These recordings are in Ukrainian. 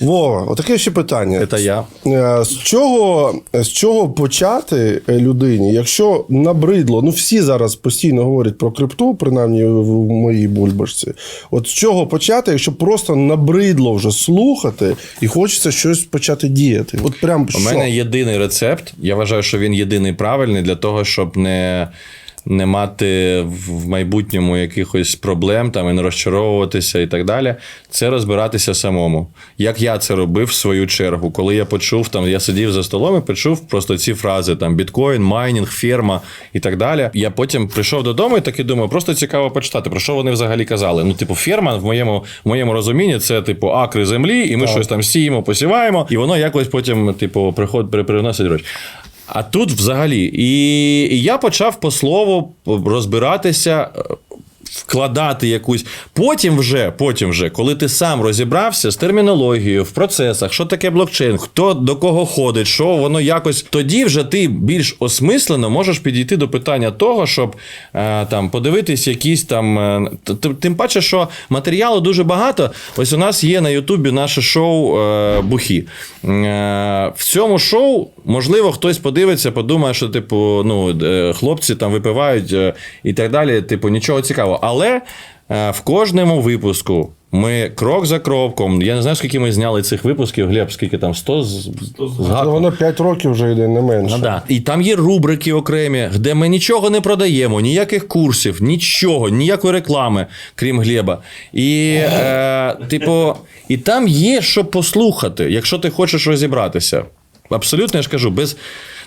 Вова, отаке ще питання. Це я. Е, З чого, з чого почати е, людині, якщо набридло, ну всі зараз постійно говорять про крипту, принаймні в моїй бульбашці. От з чого почати, якщо просто набридло вже слухати і хочеться щось почати діяти? От прям У що? мене єдиний рецепт. Я вважаю, що він єдиний правильний для того, щоб не. Не мати в майбутньому якихось проблем там і не розчаровуватися і так далі. Це розбиратися самому. Як я це робив в свою чергу, коли я почув там, я сидів за столом і почув просто ці фрази: там біткоін, майнінг, ферма і так далі. Я потім прийшов додому і таки думаю, просто цікаво почитати, про що вони взагалі казали. Ну, типу, ферма в моєму в моєму розумінні це типу акри землі, і ми щось там сіємо, посіваємо, і воно якось потім, типу, приход при- приносить гроші. А тут взагалі. І, і я почав по слову розбиратися. Вкладати якусь. Потім вже, потім вже, коли ти сам розібрався з термінологією, в процесах, що таке блокчейн, хто до кого ходить, що воно якось. Тоді вже ти більш осмислено можеш підійти до питання того, щоб е, там подивитись якісь там. Е, тим паче, що матеріалу дуже багато. Ось у нас є на Ютубі наше шоу е, Бухі. В цьому шоу, можливо, хтось подивиться, подумає, що, типу, ну, хлопці там випивають і так далі. Типу, нічого цікавого. Але е, в кожному випуску. Ми крок за кроком. Я не знаю, скільки ми зняли цих випусків. Глеб, скільки там 100 з, з гаком? Воно 5 років вже йде, не менше. Ну, да. І там є рубрики окремі, де ми нічого не продаємо, ніяких курсів, нічого, ніякої реклами, крім Глеба. І, е, типу, і там є що послухати, якщо ти хочеш розібратися. Абсолютно, я ж кажу, без.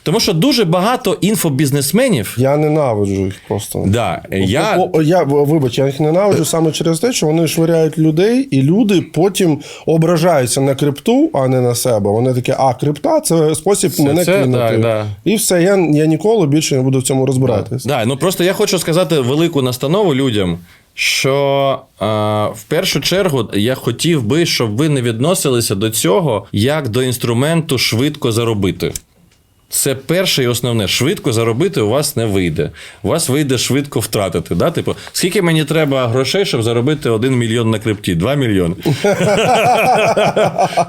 Тому що дуже багато інфобізнесменів. Я ненавиджу їх просто. Да, я, О, о, я вибач, я їх ненавиджу саме через те, що вони швиряють людей, і люди потім ображаються на крипту, а не на себе. Вони такі, а крипта це спосіб мене це, кинути. так, да. І все, я, я ніколи більше не буду в цьому розбиратися. Да, ну просто я хочу сказати велику настанову людям, що е, в першу чергу я хотів би, щоб ви не відносилися до цього як до інструменту швидко заробити. Це перше і основне. Швидко заробити у вас не вийде. У вас вийде швидко втратити. Да? Типу, скільки мені треба грошей, щоб заробити 1 мільйон на крипті? 2 мільйони.